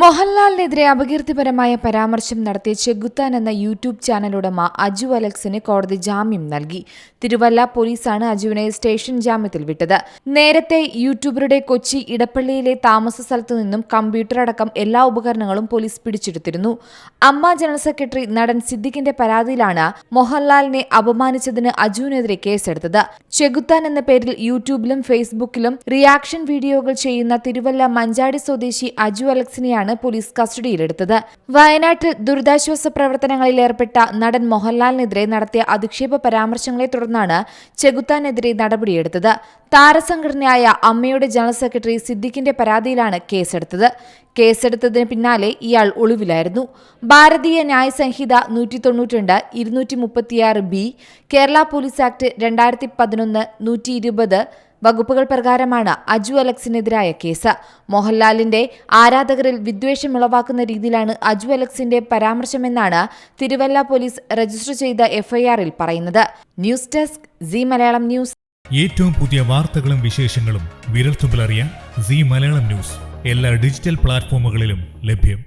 മോഹൻലാലിനെതിരെ അപകീർത്തിപരമായ പരാമർശം നടത്തിയ ചെഗുത്താൻ എന്ന യൂട്യൂബ് ചാനൽ ഉടമ അജു അലക്സിന് കോടതി ജാമ്യം നൽകി. തിരുവല്ല പോലീസാണ് അജുവിനെ സ്റ്റേഷൻ ജാമ്യത്തിൽ വിട്ടത്. നേരത്തെ യൂട്യൂബറുടെ കൊച്ചി ഇടപ്പള്ളിയിലെ താമസ സ്ഥലത്തു നിന്നും കമ്പ്യൂട്ടർ അടക്കം എല്ലാ ഉപകരണങ്ങളും പോലീസ് പിടിച്ചെടുത്തിരുന്നു. അമ്മ ജനറൽ സെക്രട്ടറി നടൻ സിദ്ദിഖിന്റെ പരാതിയിലാണ് മോഹൻലാലിനെ അപമാനിച്ചതിന് അജുവിനെതിരെ കേസെടുത്തത്. ചെഗുത്താൻ എന്ന പേരിൽ യൂട്യൂബിലും ഫേസ്ബുക്കിലും റിയാക്ഷൻ വീഡിയോകൾ ചെയ്യുന്ന തിരുവല്ല മഞ്ചാടി സ്വദേശി അജു അലക്സിനെയാണ് പോലീസ് കസ്റ്റഡിയിലെടുത്തത്. വയനാട്ടിൽ ദുരിതാശ്വാസ പ്രവർത്തനങ്ങളിൽ ഏർപ്പെട്ട നടൻ മോഹൻലാലിനെതിരെ നടത്തിയ അധിക്ഷേപ പരാമർശങ്ങളെ തുടർന്നാണ് ചെകുത്താനെതിരെ നടപടിയെടുത്തത്. താരസംഘടനയായ അമ്മയുടെ ജനറൽ സെക്രട്ടറി സിദ്ദിഖിന്റെ പരാതിയിലാണ് കേസെടുത്തത്. കേസെടുത്തതിന് പിന്നാലെ ഇയാൾ ഒളിവിലായിരുന്നു. ഭാരതീയ ന്യായ സംഹിത നൂറ്റി തൊണ്ണൂറ്റിരണ്ട് ഇരുന്നൂറ്റി മുപ്പത്തിയാറ് ബി കേരള പോലീസ് ആക്ട് രണ്ടായിരത്തി പതിനൊന്ന് നൂറ്റി ഇരുപത് വകുപ്പുകൾ പ്രകാരമാണ് അജു അലക്സിനെതിരായ കേസ്. മോഹൻലാലിന്റെ ആരാധകരിൽ വിദ്വേഷം ഉളവാക്കുന്ന രീതിയിലാണ് അജു അലക്സിന്റെ പരാമർശമെന്നാണ് തിരുവല്ല പോലീസ് രജിസ്റ്റർ ചെയ്ത എഫ്ഐആറിൽ പറയുന്നത്. News desk C Malayalam news. ഏറ്റവും പുതിയ വാർത്തകളും വിശേഷങ്ങളും വിരൽത്തുമ്പിലറിയാൻ സി മലയാളം ന്യൂസ്. എല്ലാ ഡിജിറ്റൽ പ്ലാറ്റ്ഫോമുകളിലും ലഭ്യം.